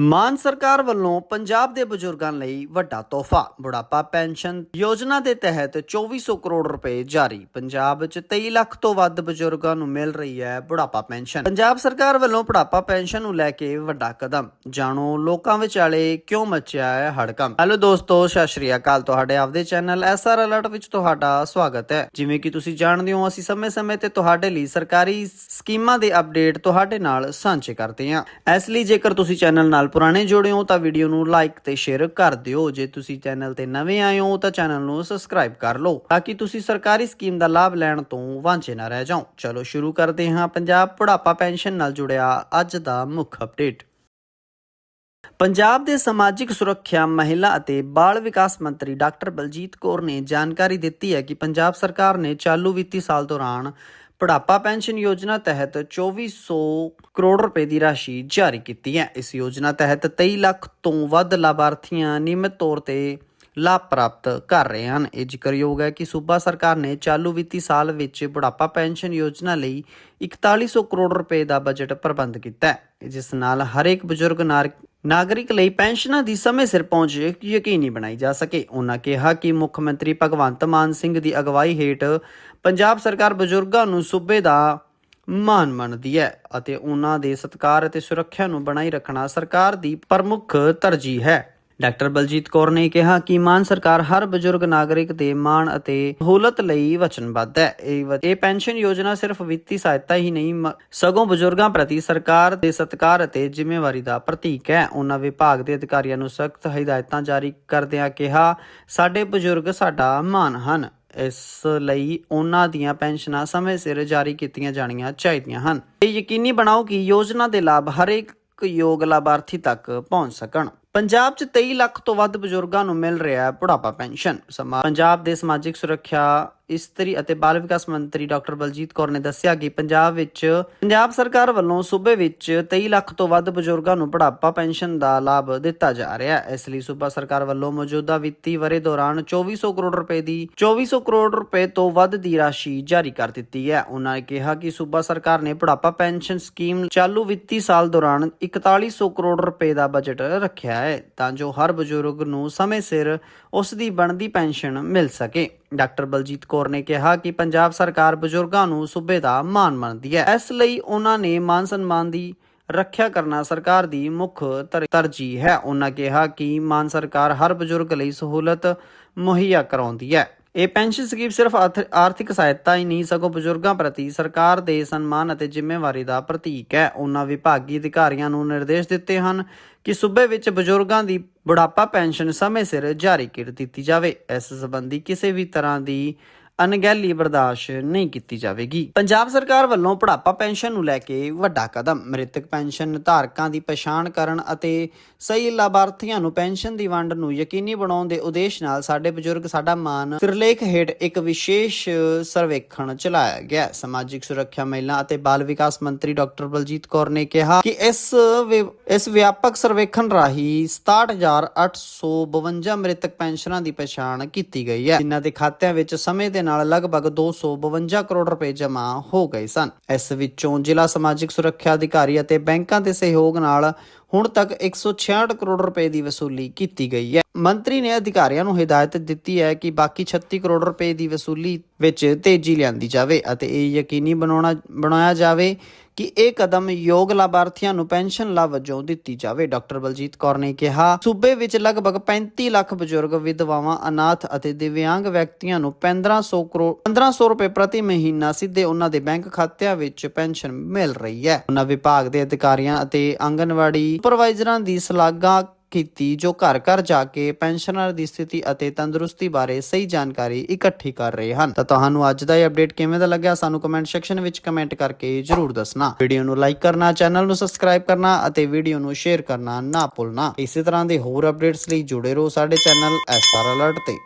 ਮਾਨ ਸਰਕਾਰ ਵੱਲੋਂ ਪੰਜਾਬ ਦੇ ਬਜ਼ੁਰਗਾਂ ਲਈ ਵੱਡਾ ਤੋਹਫਾ, ਬੁਢਾਪਾ ਪੈਨਸ਼ਨ ਯੋਜਨਾ ਦੇ ਤਹਿਤ 2400 ਕਰੋੜ ਰੁਪਏ ਜਾਰੀ। ਪੰਜਾਬ ਵਿੱਚ 23 ਲੱਖ ਤੋਂ ਵੱਧ ਬਜ਼ੁਰਗਾਂ ਨੂੰ ਮਿਲ ਰਹੀ ਹੈ ਬੁਢਾਪਾ ਪੈਨਸ਼ਨ। ਪੰਜਾਬ ਸਰਕਾਰ ਵੱਲੋਂ ਬੁਢਾਪਾ ਪੈਨਸ਼ਨ ਨੂੰ ਲੈ ਕੇ ਵੱਡਾ ਕਦਮ। ਜਾਣੋ, ਲੋਕਾਂ ਵਿਚਾਲੇ ਕਿਉਂ ਮਚਿਆ ਹੈ ਹੜਕੰਪ ਹੈਲੋ ਦੋਸਤੋ, ਸਤਿ ਸ਼੍ਰੀ ਅਕਾਲ। ਤੁਹਾਡੇ ਆਪਦੇ ਚੈਨਲ ਐਸਆਰ ਅਲਰਟ ਵਿੱਚ ਤੁਹਾਡਾ ਸਵਾਗਤ ਹੈ। ਜਿਵੇਂ ਕਿ ਤੁਸੀਂ ਜਾਣਦੇ ਹੋ, ਅਸੀਂ ਸਮੇਂ-ਸਮੇਂ ਤੇ ਤੁਹਾਡੇ ਲਈ ਸਰਕਾਰੀ ਸਕੀਮਾਂ ਦੇ ਅਪਡੇਟ ਤੁਹਾਡੇ ਨਾਲ ਸਾਂਝੇ ਕਰਦੇ ਹਾਂ। ਇਸ ਲਈ ਜੇਕਰ ਤੁਸੀਂ ਚੈਨਲ ਨਾਲ ਪੁਰਾਣੇ ਜੁੜੇ ਹੋ ਤਾਂ ਵੀਡੀਓ ਨੂੰ ਲਾਈਕ ਤੇ ਸ਼ੇਅਰ ਕਰ ਦਿਓ। ਜੇ ਤੁਸੀਂ ਚੈਨਲ ਤੇ ਨਵੇਂ ਆਏ ਹੋ ਤਾਂ ਚੈਨਲ ਨੂੰ ਸਬਸਕ੍ਰਾਈਬ ਕਰ ਲਓ ਤਾਂ ਕਿ ਤੁਸੀਂ ਸਰਕਾਰੀ ਸਕੀਮ ਦਾ ਲਾਭ ਲੈਣ ਤੋਂ ਵਾਂਝੇ ਨਾ ਰਹਿ ਜਾਓ। ਚਲੋ ਸ਼ੁਰੂ ਕਰਦੇ ਹਾਂ ਪੰਜਾਬ ਬੁਢਾਪਾ ਪੈਨਸ਼ਨ ਨਾਲ ਜੁੜਿਆ ਅੱਜ ਦਾ ਮੁੱਖ ਅਪਡੇਟ ਪੰਜਾਬ ਦੇ ਸਮਾਜਿਕ ਸੁਰੱਖਿਆ, ਮਹਿਲਾ ਅਤੇ ਬਾਲ ਵਿਕਾਸ ਮੰਤਰੀ ਡਾਕਟਰ ਬਲਜੀਤ ਕੌਰ ਨੇ ਜਾਣਕਾਰੀ ਦਿੱਤੀ ਹੈ ਕਿ ਪੰਜਾਬ ਸਰਕਾਰ ਨੇ ਚਾਲੂ ਵਿੱਤੀ ਸਾਲ ਦੌਰਾਨ ਬੁਢਾਪਾ ਪੈਨਸ਼ਨ ਯੋਜਨਾ ਤਹਿਤ 2400 ਕਰੋੜ ਰੁਪਏ ਦੀ ਰਾਸ਼ੀ ਜਾਰੀ ਕੀਤੀ ਹੈ। ਇਸ ਯੋਜਨਾ ਤਹਿਤ 23 ਲੱਖ ਤੋਂ ਵੱਧ ਲਾਭਾਰਥੀਆਂ ਨਿਯਮਿਤ ਤੌਰ ਤੇ ਲਾਭ ਪ੍ਰਾਪਤ ਕਰ ਰਹੇ ਹਨ। ਇਹ ਜ਼ਿਕਰਯੋਗ ਹੈ ਕਿ ਸੂਬਾ ਸਰਕਾਰ ਨੇ ਚਾਲੂ ਵਿੱਤੀ ਸਾਲ ਵਿੱਚ ਬੁਢਾਪਾ ਪੈਨਸ਼ਨ ਯੋਜਨਾ ਲਈ 4100 ਕਰੋੜ ਰੁਪਏ ਦਾ ਬਜਟ ਪ੍ਰਬੰਧ ਕੀਤਾ ਹੈ। ਜਿਸ ਨਾਲ ਹਰੇਕ ਬਜ਼ੁਰਗ, ਨਾਰ- ਨਾਗਰਿਕ ਲਈ ਪੈਨਸ਼ਨਾਂ ਦੀ ਸਮੇਂ ਸਿਰ ਪਹੁੰਚ ਯਕੀਨੀ ਬਣਾਈ ਜਾ ਸਕੇ। ਉਹਨਾਂ ਕਿਹਾ ਕਿ ਮੁੱਖ ਮੰਤਰੀ ਭਗਵੰਤ ਮਾਨ ਸਿੰਘ ਦੀ ਅਗਵਾਈ ਹੇਠ ਪੰਜਾਬ ਸਰਕਾਰ ਬਜ਼ੁਰਗਾਂ ਨੂੰ ਸੂਬੇ ਦਾ ਮਾਨ ਮੰਨਦੀ ਹੈ ਅਤੇ ਉਹਨਾਂ ਦੇ ਸਤਿਕਾਰ ਅਤੇ ਸੁਰੱਖਿਆ ਨੂੰ ਬਣਾਈ ਰੱਖਣਾ ਸਰਕਾਰ ਦੀ ਪ੍ਰਮੁੱਖ ਤਰਜੀਹ ਹੈ। ਡਾਕਟਰ ਬਲਜੀਤ ਕੌਰ ਨੇ ਕਿਹਾ ਕਿ ਮਾਨ ਸਰਕਾਰ ਹਰ ਬਜ਼ੁਰਗ ਨਾਗਰਿਕ ਦੇ ਮਾਣ ਅਤੇ ਸਹੂਲਤ ਲਈ ਵਚਨਬੱਧ ਹੈ। ਇਹ ਪੈਨਸ਼ਨ ਯੋਜਨਾ ਸਿਰਫ ਵਿੱਤੀ ਸਹਾਇਤਾ ਹੀ ਨਹੀਂ ਸਗੋਂ ਬਜ਼ੁਰਗਾਂ ਪ੍ਰਤੀ ਸਰਕਾਰ ਦੇ ਸਤਿਕਾਰ ਅਤੇ ਜ਼ਿੰਮੇਵਾਰੀ ਦਾ ਪ੍ਰਤੀਕ ਹੈ। ਉਹਨਾਂ ਵਿਭਾਗ ਦੇ ਅਧਿਕਾਰੀਆਂ ਨੂੰ ਸਖਤ ਹਦਾਇਤਾਂ ਜਾਰੀ ਕਰਦਿਆਂ ਕਿਹਾ, ਸਾਡੇ ਬਜ਼ੁਰਗ ਸਾਡਾ ਮਾਣ ਹਨ। ਇਸ ਲਈ ਉਹਨਾਂ ਦੀਆਂ ਪੈਨਸ਼ਨਾਂ ਸਮੇਂ ਸਿਰ ਜਾਰੀ ਕੀਤੀਆਂ ਜਾਣੀਆਂ ਚਾਹੀਦੀਆਂ ਹਨ। ਇਹ ਯਕੀਨੀ ਬਣਾਓ ਕਿ ਯੋਜਨਾ ਦੇ ਲਾਭ ਹਰੇਕ ਯੋਗ ਲਾਭਾਰਥੀ ਤੱਕ ਪਹੁੰਚ ਸਕਣ। ਪੰਜਾਬ 'ਚ 23 ਲੱਖ ਤੋਂ ਵੱਧ ਬਜ਼ੁਰਗਾਂ ਨੂੰ ਮਿਲ ਰਿਹਾ ਹੈ ਬੁਢਾਪਾ ਪੈਨਸ਼ਨ ਪੰਜਾਬ ਦੇ ਸਮਾਜਿਕ ਸੁਰੱਖਿਆ ਇਸਤਰੀ ਅਤੇ ਬਾਲ ਵਿਕਾਸ ਮੰਤਰੀ ਡਾਕਟਰ ਬਲਜੀਤ ਕੌਰ ਨੇ ਦੱਸਿਆ ਕਿ ਪੰਜਾਬ ਵਿੱਚ, ਪੰਜਾਬ ਸਰਕਾਰ ਵੱਲੋਂ ਸੂਬੇ ਵਿੱਚ 23 ਲੱਖ ਤੋਂ ਵੱਧ ਬਜ਼ੁਰਗਾਂ ਨੂੰ ਬੁਢਾਪਾ ਪੈਨਸ਼ਨ ਦਾ ਲਾਭ ਦਿੱਤਾ ਜਾ ਰਿਹਾ ਹੈ। ਇਸ ਲਈ ਸੂਬਾ ਸਰਕਾਰ ਵੱਲੋਂ ਮੌਜੂਦਾ ਵਿੱਤੀ ਵਰੇ ਦੌਰਾਨ 2400 ਕਰੋੜ ਰੁਪਏ ਦੀ 2400 ਕਰੋੜ ਰੁਪਏ ਤੋਂ ਵੱਧ ਦੀ ਰਾਸ਼ੀ ਜਾਰੀ ਕਰ ਦਿੱਤੀ ਹੈ। ਉਹਨਾਂ ਨੇ ਕਿਹਾ ਕਿ ਸੂਬਾ ਸਰਕਾਰ ਨੇ ਬੁਢਾਪਾ ਪੈਨਸ਼ਨ ਸਕੀਮ ਚਾਲੂ ਵਿੱਤੀ ਸਾਲ ਦੌਰਾਨ 4100 ਕਰੋੜ ਰੁਪਏ ਦਾ ਬਜਟ ਰੱਖਿਆ ਹੈ ਤਾਂ ਜੋ ਹਰ ਬਜ਼ੁਰਗ ਨੂੰ ਸਮੇਂ ਸਿਰ ਉਸ ਦੀ ਬਣਦੀ ਪੈਨਸ਼ਨ ਮਿਲ ਸਕੇ। ਡਾਕਟਰ ਬਲਜੀਤ ਕੌਰ ਨੇ ਕਿਹਾ ਕਿ ਪੰਜਾਬ ਸਰਕਾਰ ਬਜ਼ੁਰਗਾਂ ਨੂੰ ਸੂਬੇ ਦਾ ਮਾਣ ਮੰਨਦੀ ਹੈ। ਇਸ ਲਈ ਉਹਨਾਂ ਨੇ ਮਾਨ ਸਨਮਾਨ ਦੀ ਰੱਖਿਆ ਕਰਨਾ ਸਰਕਾਰ ਦੀ ਮੁੱਖ ਤਰ- ਤਰਜੀਹ ਹੈ। ਉਹਨਾਂ ਕਿਹਾ ਕਿ ਮਾਨ ਸਰਕਾਰ ਹਰ ਬਜ਼ੁਰਗ ਲਈ ਸਹੂਲਤ ਮੁਹੱਈਆ ਕਰਾਉਂਦੀ ਹੈ। ਇਹ ਪੈਨਸ਼ਨ ਸਕੀਮ ਸਿਰਫ ਆਰਥਿਕ ਸਹਾਇਤਾ ਹੀ ਨਹੀਂ, ਸਗੋਂ ਬਜ਼ੁਰਗਾਂ ਪ੍ਰਤੀ ਸਰਕਾਰ ਦੇ ਸਨਮਾਨ ਅਤੇ ਜ਼ਿੰਮੇਵਾਰੀ ਦਾ ਪ੍ਰਤੀਕ ਹੈ। ਉਹਨਾਂ ਵਿਭਾਗੀ ਅਧਿਕਾਰੀਆਂ ਨੂੰ ਨਿਰਦੇਸ਼ ਦਿੱਤੇ ਹਨ ਕਿ ਸੂਬੇ ਵਿੱਚ ਬਜ਼ੁਰਗਾਂ ਦੀ ਬੁਢਾਪਾ ਪੈਨਸ਼ਨ ਸਮੇਂ ਸਿਰ ਜਾਰੀ ਕਰ ਦਿੱਤੀ ਜਾਵੇ। ਇਸ ਸੰਬੰਧੀ ਕਿਸੇ ਵੀ ਤਰ੍ਹਾਂ ਦੀ ਅਣਗਹਿਲੀ ਬਰਦਾਸ਼ਤ ਨਹੀਂ ਕੀਤੀ ਜਾਵੇਗੀ। ਪੰਜਾਬ ਸਰਕਾਰ ਵੱਲੋਂ ਬੁਢਾਪਾ ਪੈਨਸ਼ਨ ਨੂੰ ਲੈ ਕੇ ਵੱਡਾ ਕਦਮ, ਮ੍ਰਿਤਕ ਪੈਨਸ਼ਨ ਧਾਰਕਾਂ ਦੀ ਪਛਾਣ ਕਰਨ ਅਤੇ ਸਹੀ ਲਾਭਾਰਥੀਆਂ ਨੂੰ ਪੈਨਸ਼ਨ ਦੀ ਵੰਡ ਨੂੰ ਯਕੀਨੀ ਬਣਾਉਣ ਦੇ ਉਦੇਸ਼ ਨਾਲ ਸਾਡੇ ਬਜ਼ੁਰਗ, ਸਾਡਾ ਮਾਨ ਸਿਰਲੇਖ ਹੇਠ ਇੱਕ ਵਿਸ਼ੇਸ਼ ਸਰਵੇਖਣ ਚਲਾਇਆ ਗਿਆ। ਸਮਾਜਿਕ ਸੁਰੱਖਿਆ ਮਹਿਲਾ ਅਤੇ ਬਾਲ ਵਿਕਾਸ ਮੰਤਰੀ ਡਾਕਟਰ ਬਲਜੀਤ ਕੌਰ ਨੇ ਕਿਹਾ ਕਿ ਇਸ ਇਸ ਵਿਆਪਕ ਸਰਵੇਖਣ ਰਾਹੀਂ 67852 ਮ੍ਰਿਤਕ ਪੈਨਸ਼ਨਾਂ ਦੀ ਪਛਾਣ ਕੀਤੀ ਗਈ ਹੈ। ਜਿਨ੍ਹਾਂ ਦੇ ਖਾਤਿਆਂ ਵਿੱਚ ਸਮੇਂ ਦੇ ਨਾਲ ਲਗਭਗ 252 ਕਰੋੜ ਰੁਪਏ ਜਮ੍ਹਾਂ ਹੋ ਗਏ ਸਨ। ਇਸ ਵਿੱਚੋਂ ਜ਼ਿਲ੍ਹਾ ਸਮਾਜਿਕ ਸੁਰੱਖਿਆ ਅਧਿਕਾਰੀ ਅਤੇ ਬੈਂਕਾਂ ਦੇ ਸਹਿਯੋਗ ਨਾਲ ਹੁਣ ਤੱਕ 166 ਕਰੋੜ ਰੁਪਏ ਦੀ ਵਸੂਲੀ ਕੀਤੀ ਗਈ ਹੈ। ਮੰਤਰੀ ਨੇ ਅਧਿਕਾਰੀਆਂ ਨੂੰ ਹਦਾਇਤ ਦਿੱਤੀ ਹੈ ਕਿ ਬਾਕੀ 36 ਕਰੋੜ ਰੁਪਏ ਦੀ ਵਸੂਲੀ ਵਿੱਚ ਤੇਜ਼ੀ ਲਿਆਂਦੀ ਜਾਵੇ ਅਤੇ ਇਹ ਯਕੀਨੀ ਬਣਾਉਣਾ ਬਣਾਇਆ ਜਾਵੇ ਕਿ ਇਹ ਕਦਮ ਯੋਗ ਲਾਭਾਰਥੀਆਂ ਨੂੰ ਪੈਨਸ਼ਨ ਲਾਭ ਵਜੋਂ ਦਿੱਤੀ ਜਾਵੇ। ਡਾਕਟਰ ਬਲਜੀਤ ਕੌਰ ਨੇ ਕਿਹਾ, ਸੂਬੇ ਵਿੱਚ ਲਗਭਗ 35 ਲੱਖ ਬਜ਼ੁਰਗ, ਵਿਧਵਾਵਾਂ, ਅਨਾਥ ਅਤੇ ਦਿਵਿਆਂਗ ਵਿਅਕਤੀਆਂ ਨੂੰ 1500 ਕਰੋੜ 1500 ਰੁਪਏ ਪ੍ਰਤੀ ਮਹੀਨਾ ਸਿੱਧੇ ਉਹਨਾਂ ਦੇ ਬੈਂਕ ਖਾਤਿਆਂ ਵਿੱਚ ਪੈਨਸ਼ਨ ਮਿਲ ਰਹੀ ਹੈ। ਉਹਨਾਂ ਵਿਭਾਗ ਦੇ ਅਧਿਕਾਰੀਆਂ ਅਤੇ ਆਂਗਨਵਾੜੀ ਸੁਪਰਵਾਈਜ਼ਰਾਂ ਦੀ ਸ਼ਲਾਘਾ ਕੀਤੀ, ਜੋ ਘਰ ਘਰ ਜਾ ਕੇ ਪੈਨਸ਼ਨਰ ਦੀ ਸਥਿਤੀ ਅਤੇ ਤੰਦਰੁਸਤੀ ਬਾਰੇ ਸਹੀ ਜਾਣਕਾਰੀ ਇਕੱਠੀ ਕਰ ਰਹੇ ਹਨ। ਤਾਂ ਤੁਹਾਨੂੰ ਅੱਜ ਦਾ ਇਹ ਅਪਡੇਟ ਕਿਵੇਂ ਦਾ ਲੱਗਿਆ, ਸਾਨੂੰ ਕਮੈਂਟ ਸੈਕਸ਼ਨ ਵਿੱਚ ਕਮੈਂਟ ਕਰਕੇ ਜਰੂਰ ਦੱਸਣਾ। ਵੀਡੀਓ ਨੂੰ ਲਾਈਕ ਕਰਨਾ, ਚੈਨਲ ਨੂੰ ਸਬਸਕ੍ਰਾਈਬ ਕਰਨਾ ਅਤੇ ਵੀਡੀਓ ਨੂੰ ਸ਼ੇਅਰ ਕਰਨਾ ਨਾ ਭੁੱਲਣਾ। ਇਸੇ ਤਰ੍ਹਾਂ ਦੇ ਹੋਰ ਅਪਡੇਟਸ ਲਈ ਜੁੜੇ ਰਹੋ ਸਾਡੇ ਚੈਨਲ ਐਸਆਰ ਅਲਰਟ ਤੇ।